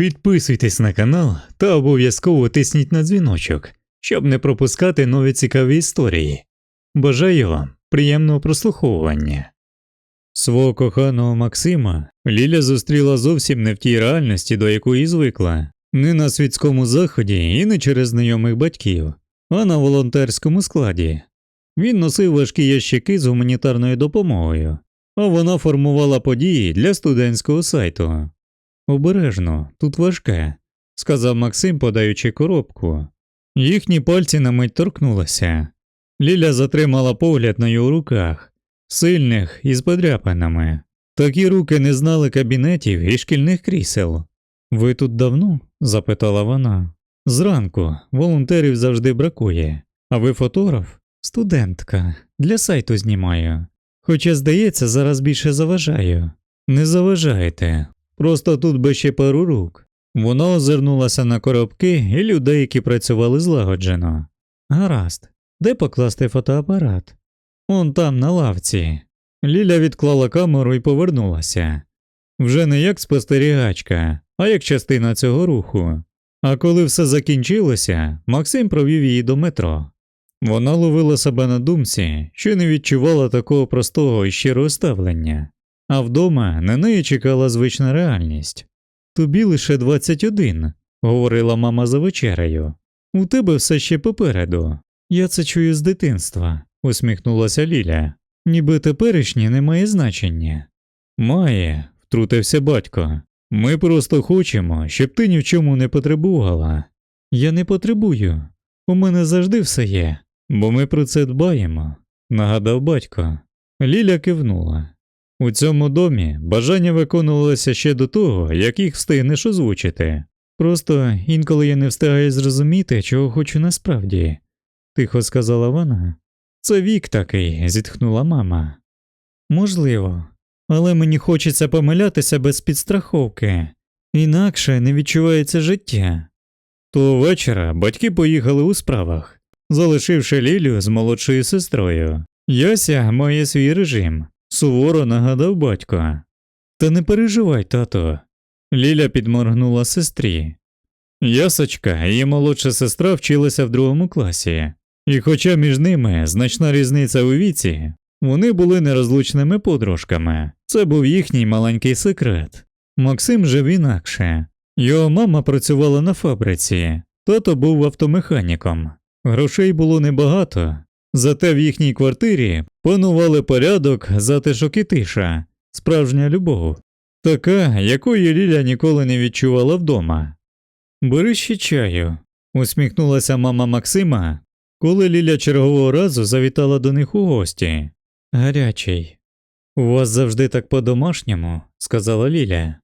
Підписуйтесь на канал та обов'язково тисніть на дзвіночок, щоб не пропускати нові цікаві історії. Бажаю вам приємного прослуховування. Свого коханого Максима Ліля зустріла зовсім не в тій реальності, до якої звикла, не на світському заході і не через знайомих батьків, а на волонтерському складі. Він носив важкі ящики з гуманітарною допомогою, а вона формувала події для студентського сайту. Обережно, тут важке, сказав Максим, подаючи коробку. Їхні пальці на мить торкнулися. Ліля затримала погляд на його руках, сильних і з подряпинами. Такі руки не знали кабінетів і шкільних крісел. Ви тут давно? запитала вона. Зранку волонтерів завжди бракує. А ви фотограф? Студентка. Для сайту знімаю. Хоча, здається, зараз більше заважаю. Не заважайте. Просто тут би ще пару рук. Вона озирнулася на коробки і людей, які працювали злагоджено. Гаразд, де покласти фотоапарат? Он там, на лавці. Ліля відклала камеру і повернулася. Вже не як спостерігачка, а як частина цього руху. А коли все закінчилося, Максим провів її до метро. Вона ловила себе на думці, що не відчувала такого простого і щирого ставлення, а вдома на неї чекала звична реальність. Тобі лише 21», – говорила мама за вечерею. У тебе все ще попереду. Я це чую з дитинства, усміхнулася Ліля. Ніби теперішнє не має значення. Має, втрутився батько. Ми просто хочемо, щоб ти ні в чому не потребувала. Я не потребую. У мене завжди все є, бо ми про це дбаємо, нагадав батько. Ліля кивнула. У цьому домі бажання виконувалося ще до того, як їх встигнеш озвучити. Просто інколи я не встигаю зрозуміти, чого хочу насправді, тихо сказала вона. Це вік такий, зітхнула мама. Можливо, але мені хочеться помилятися без підстраховки, інакше не відчувається життя. Того вечора батьки поїхали у справах, залишивши Лілю з молодшою сестрою. Яся має свій режим, суворо нагадав батько. Та не переживай, тато. Ліля підморгнула сестрі. Ясочка, її молодша сестра вчилася в другому класі, і хоча між ними значна різниця у віці, вони були нерозлучними подружками. Це був їхній маленький секрет. Максим жив інакше. Його мама працювала на фабриці, тато був автомеханіком. Грошей було небагато, зате в їхній квартирі панували порядок, затишок і тиша, справжня любов, така, якої Ліля ніколи не відчувала вдома. Бери ще чаю, усміхнулася мама Максима, коли Ліля чергового разу завітала до них у гості. Гарячий. У вас завжди так по-домашньому, сказала Ліля.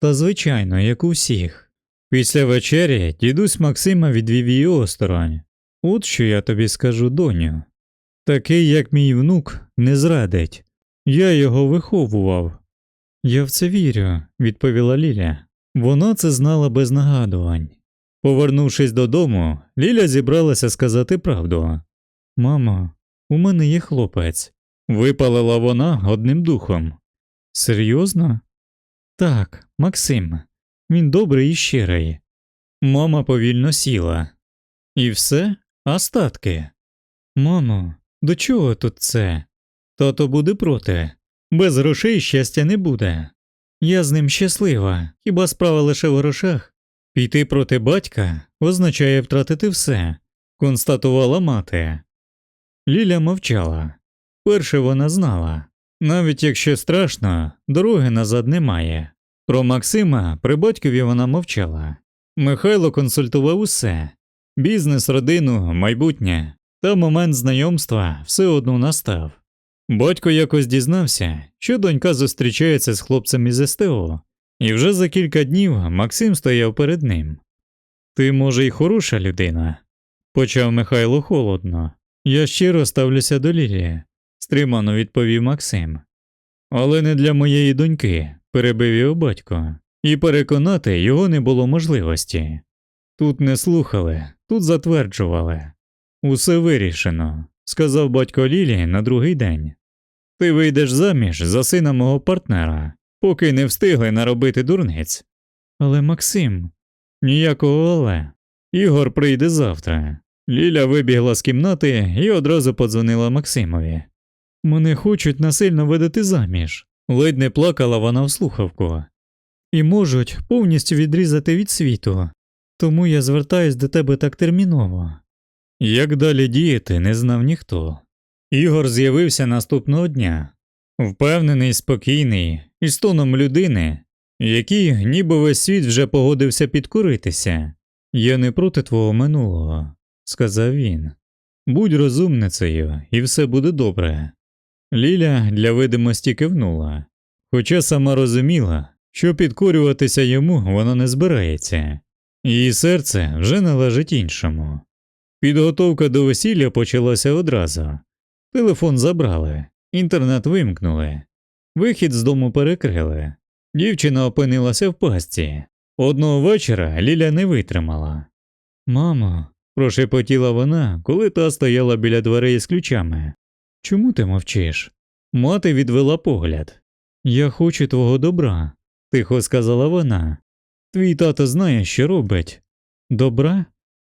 Та звичайно, як у всіх. Після вечері дідусь Максима відвів її осторонь. От що я тобі скажу, доню. Такий, як мій внук, не зрадить. Я його виховував. Я в це вірю, відповіла Ліля. Вона це знала без нагадувань. Повернувшись додому, Ліля зібралася сказати правду. Мамо, у мене є хлопець. Випалила вона одним духом. Серйозно? Так, Максим. Він добрий і щирий. Мама повільно сіла. І все? А статки? Мамо, до чого тут це? Тато буде проти. Без грошей щастя не буде. Я з ним щаслива, хіба справа лише в грошах? Піти проти батька означає втратити все, констатувала мати. Ліля мовчала. Перше вона знала навіть якщо страшно, дороги назад немає. Про Максима при батькові вона мовчала. Михайло консультував усе бізнес, родину, майбутнє, та момент знайомства все одно настав. Батько якось дізнався, що донька зустрічається з хлопцем із СТО, і вже за кілька днів Максим стояв перед ним. Ти, може, й хороша людина, почав Михайло холодно. Я щиро ставлюся до Лілії, стримано відповів Максим. Але не для моєї доньки, перебив його батько, і переконати його не було можливості. Тут не слухали, тут затверджували. Усе вирішено, сказав батько Лілі на другий день. Ти вийдеш заміж за сина мого партнера, поки не встигли наробити дурниць. Але Максим. Ніякого але. Ігор прийде завтра. Ліля вибігла з кімнати і одразу подзвонила Максимові. Мене хочуть насильно видати заміж. Ледь не плакала вона в слухавку. І можуть повністю відрізати від світу. Тому я звертаюсь до тебе так терміново. Як далі діяти, не знав ніхто. Ігор з'явився наступного дня, впевнений, спокійний, із тоном людини, який ніби весь світ вже погодився підкоритися. Я не проти твого минулого, сказав він. Будь розумницею, і все буде добре. Ліля для видимості кивнула, хоча сама розуміла, що підкорюватися йому вона не збирається, її серце вже належить іншому. Підготовка до весілля почалася одразу. Телефон забрали, інтернет вимкнули, вихід з дому перекрили. Дівчина опинилася в пастці. Одного вечора Ліля не витримала. Мамо, прошепотіла вона, коли та стояла біля дверей з ключами. Чому ти мовчиш? Мати відвела погляд. Я хочу твого добра, тихо сказала вона. Твій тато знає, що робить. Добра?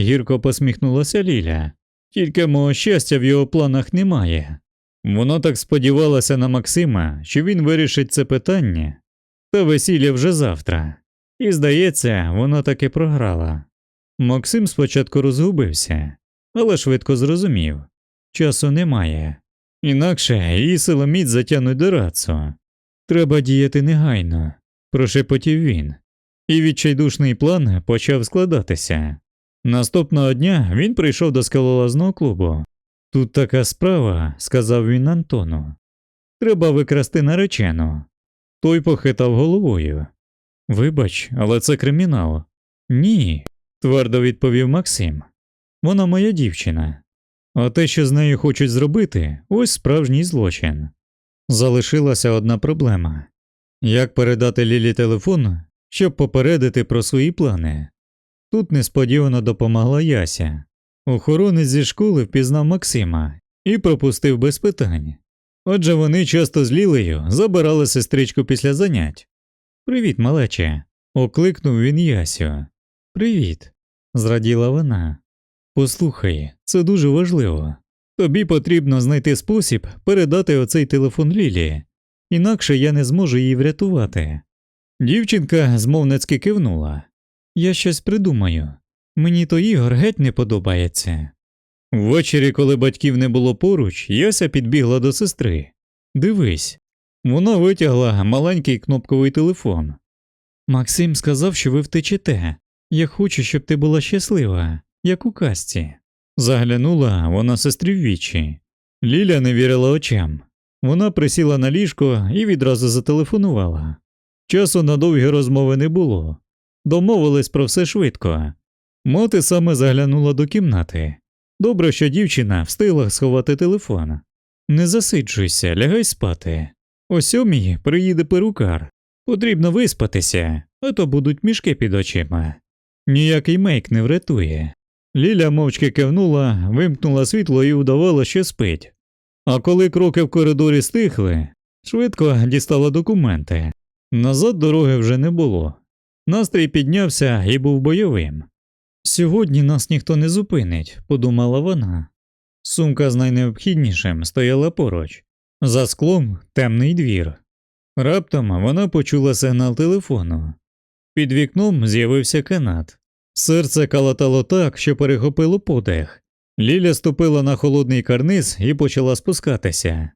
Гірко посміхнулася Ліля. Тільки мого щастя в його планах немає. Вона так сподівалася на Максима, що він вирішить це питання, та весілля вже завтра. І, здається, вона таки програла. Максим спочатку розгубився, але швидко зрозумів часу немає. Інакше її силоміць затягнуть до рацу. Треба діяти негайно, прошепотів він, і відчайдушний план почав складатися. Наступного дня він прийшов до скалолазного клубу. Тут така справа, сказав він Антону. Треба викрасти наречену. Той похитав головою. Вибач, але це кримінал. Ні, твердо відповів Максим. Вона моя дівчина. А те, що з нею хочуть зробити, ось справжній злочин. Залишилася одна проблема як передати Лілі телефон, щоб попередити про свої плани. Тут несподівано допомогла Яся. Охоронець зі школи впізнав Максима і пропустив без питань. Отже, вони часто з Лілею забирали сестричку після занять. Привіт, малече. окликнув він Ясю. Привіт, зраділа вона. Послухай, це дуже важливо. Тобі потрібно знайти спосіб передати оцей телефон Лілі, інакше я не зможу її врятувати. Дівчинка змовницьки кивнула. Я щось придумаю. Мені то Ігор геть не подобається. Ввечері, коли батьків не було поруч, Яся підбігла до сестри. Дивись, вона витягла маленький кнопковий телефон. Максим сказав, що ви втечете. Я хочу, щоб ти була щаслива, як у казці. Заглянула вона сестрі в вічі. Ліля не вірила очам. Вона присіла на ліжко і відразу зателефонувала. Часу на довгі розмови не було. Домовились про все швидко. Мати саме заглянула до кімнати. Добре, що дівчина встигла сховати телефон. Не засиджуйся, лягай спати. О сьомій приїде перукар. Потрібно виспатися, а то будуть мішки під очима. Ніякий мейк не врятує. Ліля мовчки кивнула, вимкнула світло і удавала, що спить. А коли кроки в коридорі стихли, швидко дістала документи. Назад дороги вже не було. Настрій піднявся і був бойовим. Сьогодні нас ніхто не зупинить, подумала вона. Сумка з найнеобхіднішим стояла поруч, за склом темний двір. Раптом вона почула сигнал телефону. Під вікном з'явився канат. Серце калатало так, що перехопило подих. Ліля ступила на холодний карниз і почала спускатися.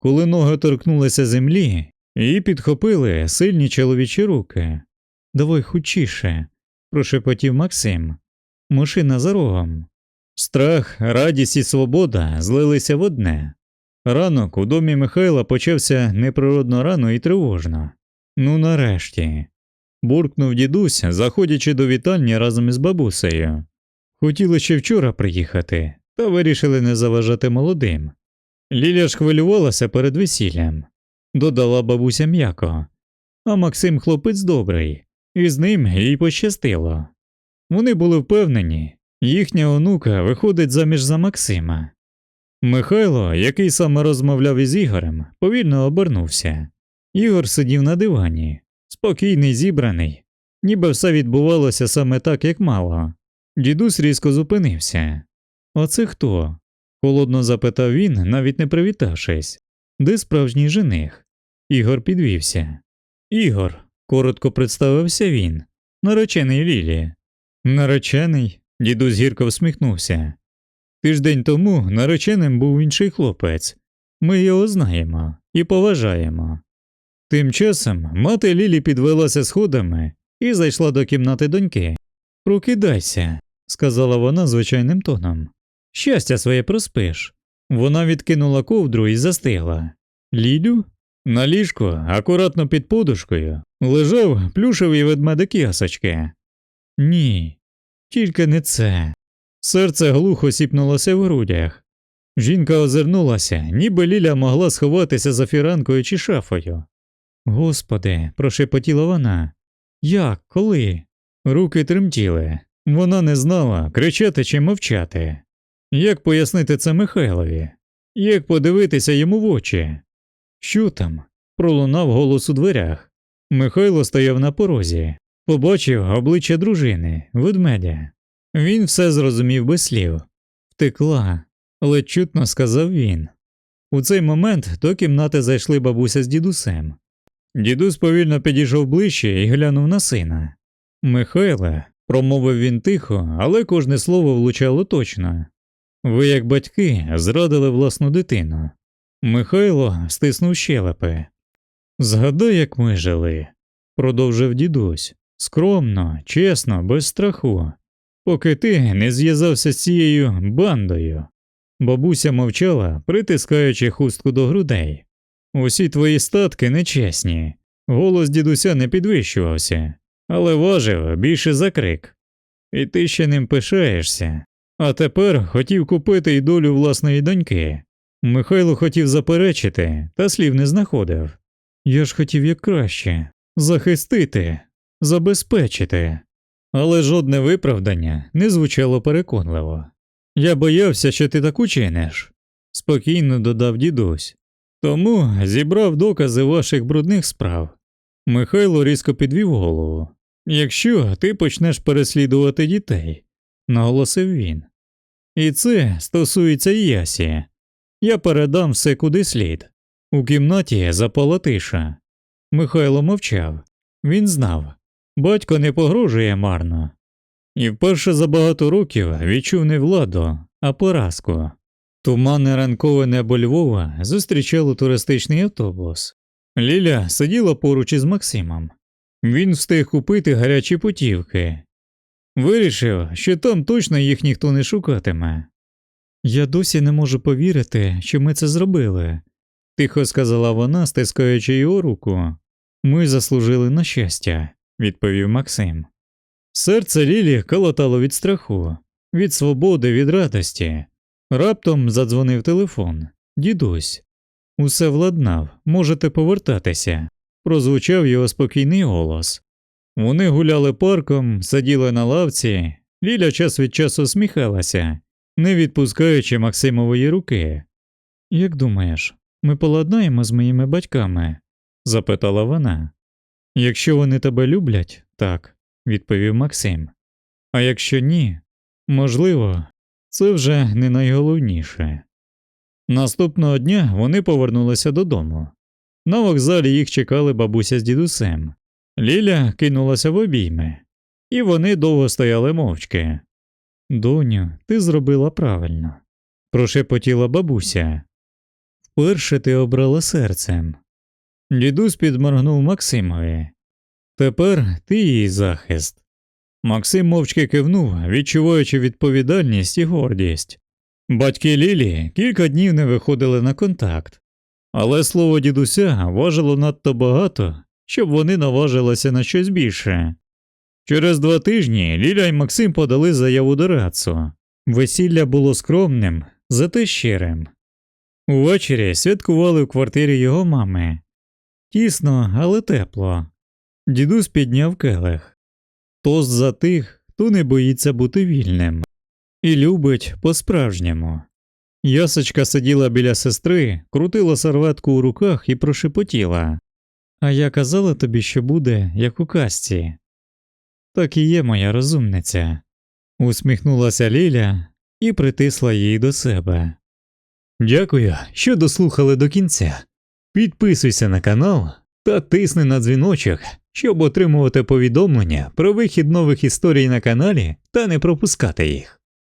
Коли ноги торкнулися землі, її підхопили сильні чоловічі руки. Давай хучіше, прошепотів Максим. Машина за рогом. Страх, радість і свобода злилися в одне. Ранок у домі Михайла почався неприродно рано і тривожно. Ну, нарешті. буркнув дідусь, заходячи до вітальні разом із бабусею. Хотіли ще вчора приїхати, та вирішили не заважати молодим. Ліля ж хвилювалася перед весіллям, додала бабуся м'яко. А Максим хлопець добрий, і з ним їй пощастило. Вони були впевнені, їхня онука виходить заміж за Максима. Михайло, який саме розмовляв із Ігорем, повільно обернувся. Ігор сидів на дивані, спокійний, зібраний. ніби все відбувалося саме так, як мало. Дідусь різко зупинився. А це хто? холодно запитав він, навіть не привітавшись. Де справжній жених? Ігор підвівся. Ігор, коротко представився він, наречений Лілі. Наречений? Дідусь гірко всміхнувся. Тиждень тому нареченим був інший хлопець. Ми його знаємо і поважаємо. Тим часом мати Лілі підвелася сходами і зайшла до кімнати доньки. Прокидайся, сказала вона звичайним тоном. Щастя своє проспиш. Вона відкинула ковдру і застигла. Лілю? На ліжку, акуратно під подушкою, лежав плюшевий ведмедик ясочки. Ні, тільки не це. Серце глухо сіпнулося в грудях. Жінка озирнулася, ніби Ліля могла сховатися за фіранкою чи шафою. Господи, прошепотіла вона. Як, коли? Руки тремтіли. Вона не знала, кричати чи мовчати. Як пояснити це Михайлові? Як подивитися йому в очі? Що там? пролунав голос у дверях. Михайло стояв на порозі, побачив обличчя дружини, ведмедя. Він все зрозумів без слів. Втекла, ледь чутно сказав він. У цей момент до кімнати зайшли бабуся з дідусем. Дідусь повільно підійшов ближче і глянув на сина. Михайле, промовив він тихо, але кожне слово влучало точно. Ви, як батьки, зрадили власну дитину. Михайло стиснув щелепи. Згадай, як ми жили, продовжив дідусь, скромно, чесно, без страху, поки ти не зв'язався з цією бандою. Бабуся мовчала, притискаючи хустку до грудей. Усі твої статки нечесні. Голос дідуся не підвищувався, але важив більше за крик. І ти ще ним пишаєшся. А тепер хотів купити й долю власної доньки. Михайло хотів заперечити, та слів не знаходив. Я ж хотів як краще захистити, забезпечити. Але жодне виправдання не звучало переконливо. Я боявся, що ти так учиниш, спокійно додав дідусь. Тому зібрав докази ваших брудних справ. Михайло різко підвів голову. Якщо ти почнеш переслідувати дітей, наголосив він. І це стосується і Ясі. Я передам все куди слід. У кімнаті запала тиша. Михайло мовчав. Він знав, батько не погрожує марно. І вперше за багато років відчув не владу, а поразку. Туманне ранкове небо Львова зустрічало туристичний автобус. Ліля сиділа поруч із Максимом. Він встиг купити гарячі путівки. Вирішив, що там точно їх ніхто не шукатиме. Я досі не можу повірити, що ми це зробили, тихо сказала вона, стискаючи його руку. Ми заслужили на щастя, відповів Максим. Серце Лілі калатало від страху, від свободи, від радості. Раптом задзвонив телефон. Дідусь. Усе владнав, можете повертатися, прозвучав його спокійний голос. Вони гуляли парком, сиділи на лавці, Ліля час від часу сміхалася, не відпускаючи Максимової руки. Як думаєш, ми поладнаємо з моїми батьками? запитала вона. Якщо вони тебе люблять, так, відповів Максим. А якщо ні, можливо, це вже не найголовніше. Наступного дня вони повернулися додому. На вокзалі їх чекали бабуся з дідусем. Ліля кинулася в обійми, і вони довго стояли мовчки. Доню, ти зробила правильно, прошепотіла бабуся. Вперше ти обрала серцем. Дідусь підморгнув Максимові. Тепер ти її захист. Максим мовчки кивнув, відчуваючи відповідальність і гордість. Батьки Лілі кілька днів не виходили на контакт, але слово дідуся важило надто багато, щоб вони наважилися на щось більше. Через два тижні Ліля і Максим подали заяву до Рацу. Весілля було скромним, зате щирим. Увечері святкували в квартирі його мами. Тісно, але тепло. Дідусь підняв келих. Тост за тих, хто не боїться бути вільним і любить по-справжньому. Ясочка сиділа біля сестри, крутила серветку у руках і прошепотіла. А я казала тобі, що буде, як у казці. Так і є моя розумниця, усміхнулася Ліля і притисла її до себе. Дякую, що дослухали до кінця. Підписуйся на канал та тисни на дзвіночок, щоб отримувати повідомлення про вихід нових історій на каналі та не пропускати їх.